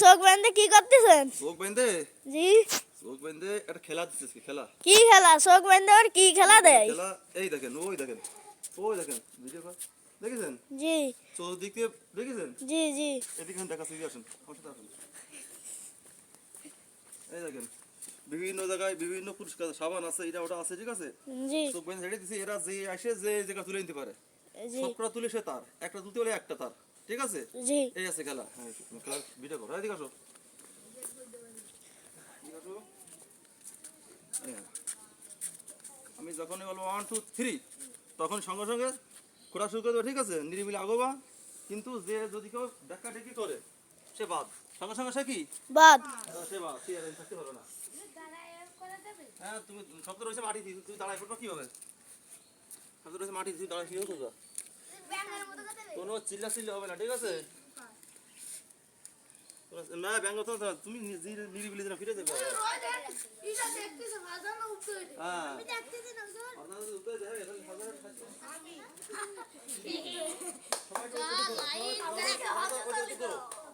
চোখ বেঁধে কি করতেছেন? চোখ বেঁধে জি। চোখ বেঁধে একটা খেলা কি খেলা। কি খেলা? চোখ বেঁধে ওর কি খেলা দেয়? খেলা এই দেখেন ওই দেখেন ওই দেখেন ভিডিও দেখেছেন? জি। দেখেছেন? জি জি। এদিকে দেখা আসেন আমার সাথে আসেন। এই দেখেন বিভিন্ন জায়গায় বিভিন্ন পুরস্কার সাবান আছে এটা ওটা আছে ঠিক আছে? জি। চোখ বেঁধে ছেড়ে দিছি এরা যে আসে যে জায়গা তুলে নিতে পারে। তুলে সে তার একটা তুলতে হলে একটা তার। ঠিক আছে? জি। এই আছে খেলা। হ্যাঁ খেলা ভিডিও করো। এদিকে আসো। এদিকে আসো। হ্যাঁ। আমি যখনই বলব ওয়ান টু থ্রি তখন সঙ্গে সঙ্গে খোঁড়া শুরু করে দেবো ঠিক আছে? নিরিবিলি আগোবা। কিন্তু যে যদি কেউ দেখা টেকি করে সে বাদ। সঙ্গে সঙ্গে সে কি? বাদ। সে বাদ। সে থাকতে পারবে না। হ্যাঁ তুমি শব্দ রয়েছে মাটি তুমি দাঁড়ায় পড়বা কি হবে শব্দ রয়েছে মাটি দিয়ে দাঁড়ায় কি হবে কোনো চিল্লা চিল্লি হবে না ঠিক আছে না ব্যাঙ্গ তো তুমি নিরিবিলি যেন ফিরে যাবে হ্যাঁ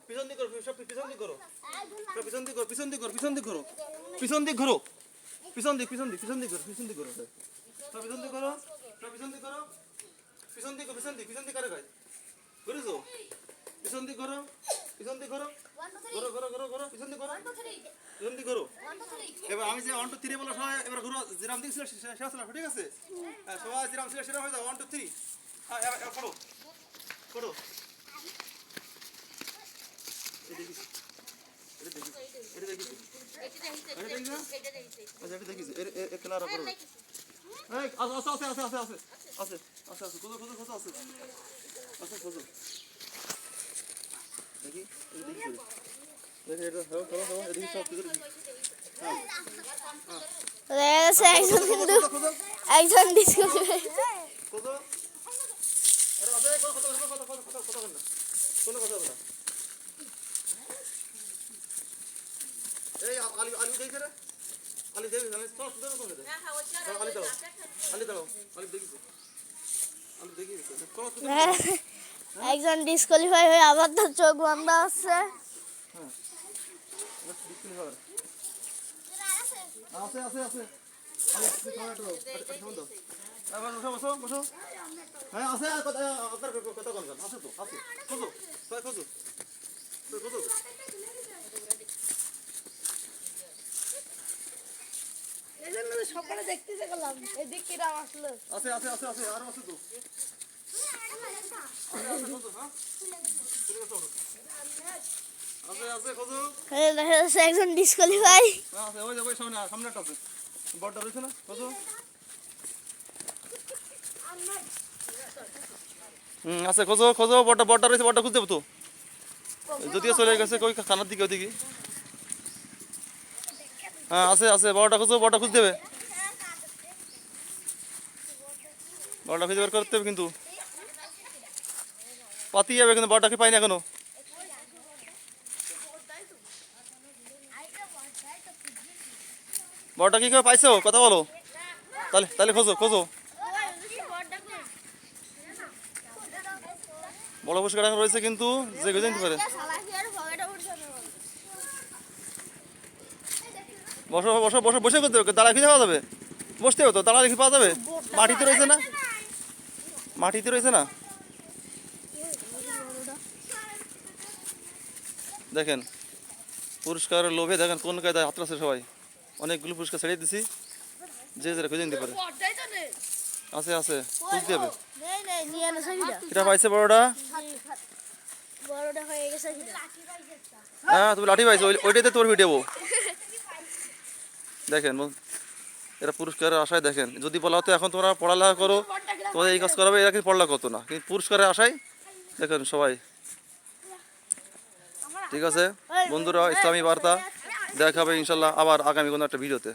পিছন দিক করো সব পিছন দিক করো সব পিছন দিক করো পিছন দিক করো পিছন দিক করো পিছন দিক করো পিছন দিক পিছন দিক পিছন দিক করো পিছন দিক করো পিছন দিক করো পিছন দিক করো পিছন দিক পিছন দিক পিছন দিক কারে গায় করেছ পিছন দিক করো পিছন দিক করো করো। করো। করো করো পিছন দিক করো। পিছন দিক করো এবার আমি যে ওয়ান টু থ্রি বলো সবাই এবার ঘুরো জিরাম দিক ছিল শেষ না ঠিক আছে? হ্যাঁ, সবাই জিরাম ছিল সেটা হয়ে যাও। ওয়ান টু থ্রি হ্যাঁ এবার করো। করো। আচ্ছা দেখিস। এর এর খেলা আর করো। এই আছে খোঁজো খোঁজো খোঁজো আছে আচ্ছা খোঁজো দেখি দেখি দেখি এটা হ্যাঁ খোঁজো খোঁজো এদিকে সব কিছু একজন কিন্তু একজন ডিসকো খোঁজো আরে আছে কথা কথা কথা কথা কথা কথা না কথা না এই আলু আলু দেখে রে আলু দেখে জানিস তো সুন্দর করে দে হ্যাঁ হ্যাঁ আলু দাও আলু দাও আলু দেখিস হ্যাঁ, একজন ডিসকোয়ালিফাই হয়ে আবার তার চোখ বন্ধ হচ্ছে আছে আছে আছে। আছে তো, আছে। কত? কত? কত? সকালে দেখতেছে গেলাম। এদিক কিরাম আসলো। আছে আছে আছে আছে আরও আছে তো। আছে, একজন ডিসকোয়ালিফাই ওই যে ওই সামনে সামনে আছে। বড়টা রয়েছে না? খোঁজো হুম আছে খোঁজো খোঁজো বড়টা বড়টা রয়েছে বড়টা খুঁজতে তো। যদিও চলে গেছে কই খানার দিকে ওদিকে হ্যাঁ আছে আছে বড়টা খুঁজো বড়টা খুঁজতে হবে। বড়টা খুঁজে বের করতে হবে কিন্তু। পাতি যাবে কিন্তু বড়টাকে পাই না এখনও? বড়টা কি করে পাইছো? কথা বলো। তাহলে তাহলে খোঁজো খোঁজো। বড় পুরস্কার এখন রয়েছে কিন্তু যে খুঁজে নিতে পারে। বসো বসো বসো, বসে করতে হবে। দাঁড়া খুঁজে পাওয়া যাবে? বসতে হবে তো দাঁড়া দেখি পাওয়া যাবে? মাটিতে রয়েছে না? মাটিতে রয়েছে না? দেখেন পুরস্কারের লোভে দেখেন কোন কায়দায় হাত আছে সবাই। অনেকগুলো পুরস্কার ছেড়ে দিছি, যে যেটা খুঁজে নিতে পারে। আছে আছে, খুঁজতে হবে। এটা পাইছে বড়টা? হয়ে, তুমি লাঠি পাইছো, ওই- ওইটাতে তোর ভিডিও দেখেন এরা পুরস্কারের আশায় দেখেন। যদি বলা হতো এখন তোমরা পড়ালেখা করো, তোমাদের এই কাজ করাবে, এরা কিন্তু পড়ালেখা করতো না। কিন্তু পুরস্কারের আশায় দেখেন সবাই। ঠিক আছে? বন্ধুরা, ইসলামী বার্তা দেখা হবে ইনশাল্লাহ আবার আগামী কোনো একটা ভিডিওতে।